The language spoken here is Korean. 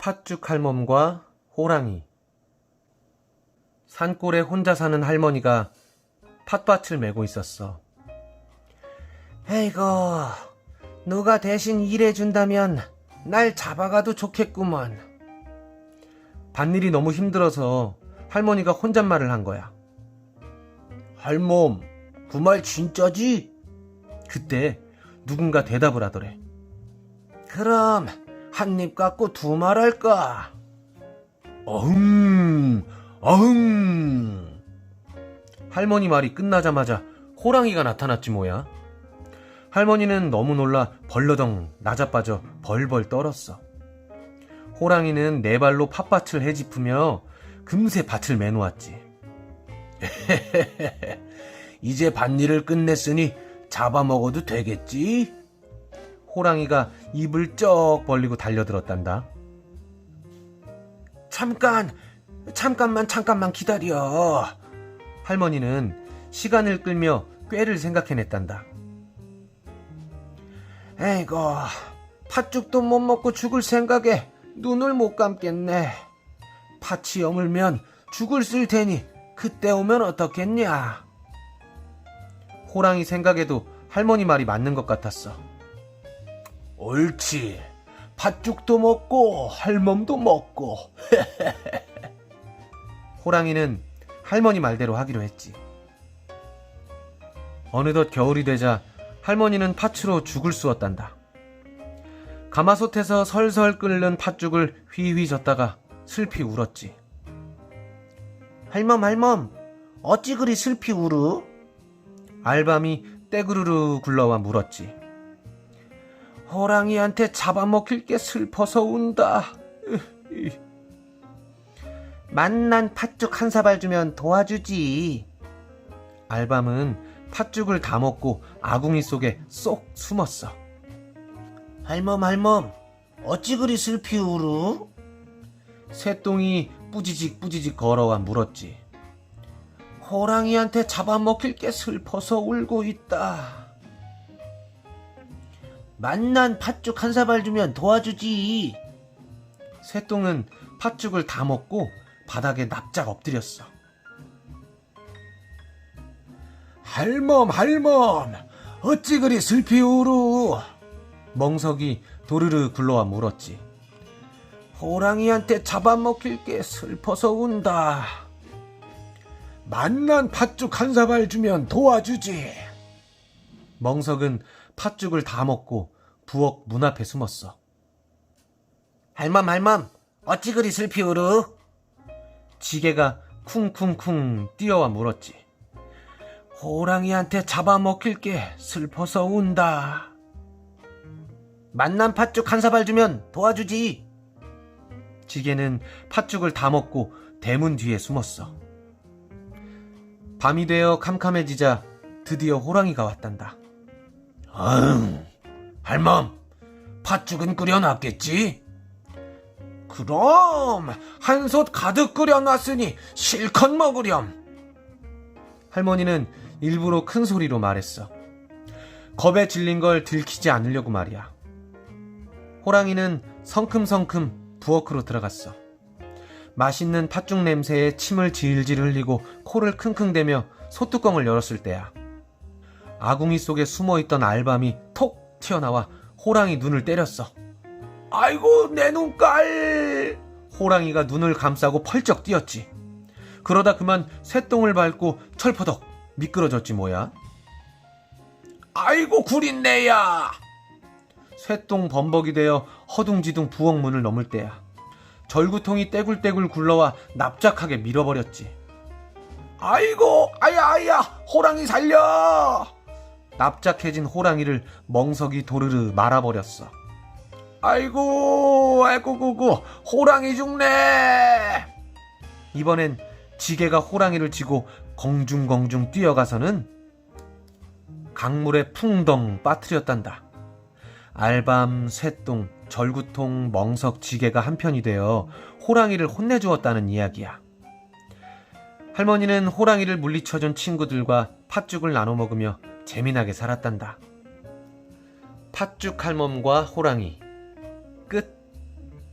팥죽 할멈과 호랑이 산골에 혼자 사는 할머니가 팥밭을 메고 있었어. 에이고, 누가 대신 일해준다면 날 잡아가도 좋겠구먼. 밭일이 너무 힘들어서 할머니가 혼잣말을 한 거야. 할멈, 그 말 진짜지? 그때 누군가 대답을 하더래. 그럼 한 입 갖고 두 말 할까? 어흥, 어흥. 할머니 말이 끝나자마자 호랑이가 나타났지 뭐야. 할머니는 너무 놀라 벌러덩 나자빠져 벌벌 떨었어. 호랑이는 네 발로 팥밭을 헤집으며 금세 밭을 매놓았지. 이제 밭일을 끝냈으니 잡아먹어도 되겠지? 호랑이가 입을 쩍 벌리고 달려들었단다. 잠깐, 잠깐만, 잠깐만 기다려. 할머니는 시간을 끌며 꾀를 생각해냈단다. 에이고, 팥죽도 못 먹고 죽을 생각에 눈을 못 감겠네. 팥이 여물면 죽을 쓸 테니 그때 오면 어떻겠냐? 호랑이 생각에도 할머니 말이 맞는 것 같았어. 옳지. 팥죽도 먹고 할멈도 먹고. 호랑이는 할머니 말대로 하기로 했지. 어느덧 겨울이 되자 할머니는 팥으로 죽을 쑤었단다. 가마솥에서 설설 끓는 팥죽을 휘휘 젓다가 슬피 울었지. 할멈 할멈 어찌 그리 슬피 울으? 알밤이 떼구르르 굴러와 물었지. 호랑이한테 잡아먹힐 게 슬퍼서 운다. 만난 팥죽 한 사발 주면 도와주지. 알밤은 팥죽을 다 먹고 아궁이 속에 쏙 숨었어. 할멈 할멈 어찌 그리 슬피 울으? 새똥이 뿌지직 뿌지직 걸어와 물었지. 호랑이한테 잡아먹힐 게 슬퍼서 울고 있다. 만난 팥죽 한 사발 주면 도와주지. 새똥은 팥죽을 다 먹고 바닥에 납작 엎드렸어. 할멈, 할멈, 어찌 그리 슬피 울우? 멍석이 도르르 굴러와 물었지. 호랑이한테 잡아먹힐 게 슬퍼서 운다. 만난 팥죽 한 사발 주면 도와주지. 멍석은 팥죽을 다 먹고 부엌 문 앞에 숨었어. 할멈, 할멈, 어찌 그리 슬피 울우? 지게가 쿵쿵쿵 뛰어와 물었지. 호랑이한테 잡아먹힐 게 슬퍼서 운다. 만난 팥죽 한 사발 주면 도와주지. 지게는 팥죽을 다 먹고 대문 뒤에 숨었어. 밤이 되어 캄캄해지자 드디어 호랑이가 왔단다. 응, 할멈, 팥죽은 끓여놨겠지? 그럼 한솥 가득 끓여놨으니 실컷 먹으렴. 할머니는 일부러 큰 소리로 말했어. 겁에 질린 걸 들키지 않으려고 말이야. 호랑이는 성큼성큼 부엌으로 들어갔어. 맛있는 팥죽 냄새에 침을 질질 흘리고 코를 킁킁대며 소뚜껑을 열었을 때야. 아궁이 속에 숨어 있던 알밤이 톡 튀어나와 호랑이 눈을 때렸어. 아이고 내 눈깔! 호랑이가 눈을 감싸고 펄쩍 뛰었지. 그러다 그만 쇠똥을 밟고 철퍼덕 미끄러졌지 뭐야. 아이고 구린내야! 쇠똥 범벅이 되어 허둥지둥 부엌 문을 넘을 때야. 절구통이 떼굴떼굴 굴러와 납작하게 밀어버렸지. 아이고 아야 아야 호랑이 살려! 납작해진 호랑이를 멍석이 도르르 말아버렸어. 아이고 아이고 구구 호랑이 죽네. 이번엔 지게가 호랑이를 지고 공중공중 뛰어가서는 강물에 풍덩 빠뜨렸단다. 알밤, 쇠똥, 절구통, 멍석, 지게가 한편이 되어 호랑이를 혼내주었다는 이야기야. 할머니는 호랑이를 물리쳐준 친구들과 팥죽을 나눠 먹으며 재미나게 살았단다. 팥죽 할멈과 호랑이